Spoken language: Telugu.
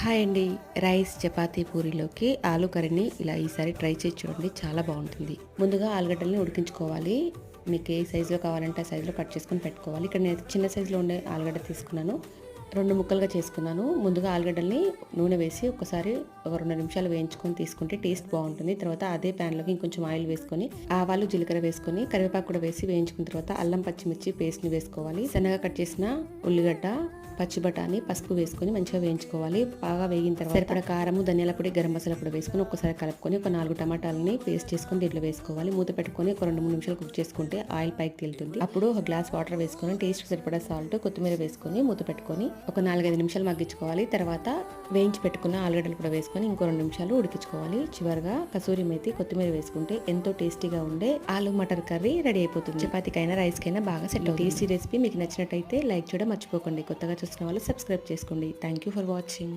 హాయ్ అండి. రైస్ చపాతీ పూరీలోకి ఆలు కర్రీని ఇలా ఈసారి ట్రై చేసి చూడండి. చాలా బాగుంటుంది. ముందుగా ఆలుగడ్డల్ని ఉడికించుకోవాలి. మీకు ఏ సైజులో కావాలంటే ఆ సైజులో కట్ చేసుకొని పెట్టుకోవాలి. ఇక్కడ నేను చిన్న సైజులో ఉండే ఆలుగడ్డ తీసుకున్నాను. రెండు ముక్కలుగా చేసుకున్నాను. ముందుగా ఆలుగడ్డల్ని నూనె వేసి ఒకసారి ఒక రెండు నిమిషాలు వేయించుకొని తీసుకుంటే టేస్ట్ బాగుంటుంది. తర్వాత అదే ప్యాన్లోకి ఇంకొంచెం ఆయిల్ వేసుకొని ఆవాలు జీలకర్ర వేసుకొని కరివేపాకు కూడా వేసి వేయించుకున్న తర్వాత అల్లం పచ్చిమిర్చి పేస్ట్ని వేసుకోవాలి. సన్నగా కట్ చేసిన ఉల్లిగడ్డ పచ్చి బఠానీ పసుపు వేసుకొని మంచిగా వేయించుకోవాలి. బాగా వేగిన తర్వాత సరిపడ కారము ధనియాల పొడి గరం మసాలా పొడి వేసుకొని ఒకసారి కలుపుకొని ఒక నాలుగు టమాటాలని పేస్ట్ చేసుకొని దీంట్లో వేసుకోవాలి. మూత పెట్టుకొని ఒక రెండు మూడు నిమిషాలు కుక్ చేసుకుంటే ఆయిల్ పైకి తేలుతుంది. అప్పుడు ఒక గ్లాస్ వాటర్ వేసుకొని టేస్ట్ సరిపడా సాల్ట్ కొత్తిమీర వేసుకొని మూత పెట్టుకొని ఒక నాలుగైదు నిమిషాలు మగ్గించుకోవాలి. తర్వాత వేయించి పెట్టుకున్న ఆలుగడ్డలు కూడా వేసుకొని ఇంకో రెండు నిమిషాలు ఉడికించుకోవాలి. చివరిగా కసూరి మేతి కొత్తిమీర వేసుకుంటే ఎంతో టేస్టీగా ఉండే ఆలు మటర్ కర్రీ రెడీ అయిపోతుంది. చపాతీకైనా రైస్కైనా బాగా సెట్ అవుతుంది. టేస్టీ రెసిపీ మీకు నచ్చినట్టయితే లైక్ చేయడం మర్చిపోకండి. కొత్తగా చూసిన వాళ్ళు సబ్స్క్రైబ్ చేసుకోండి. Thank you for watching.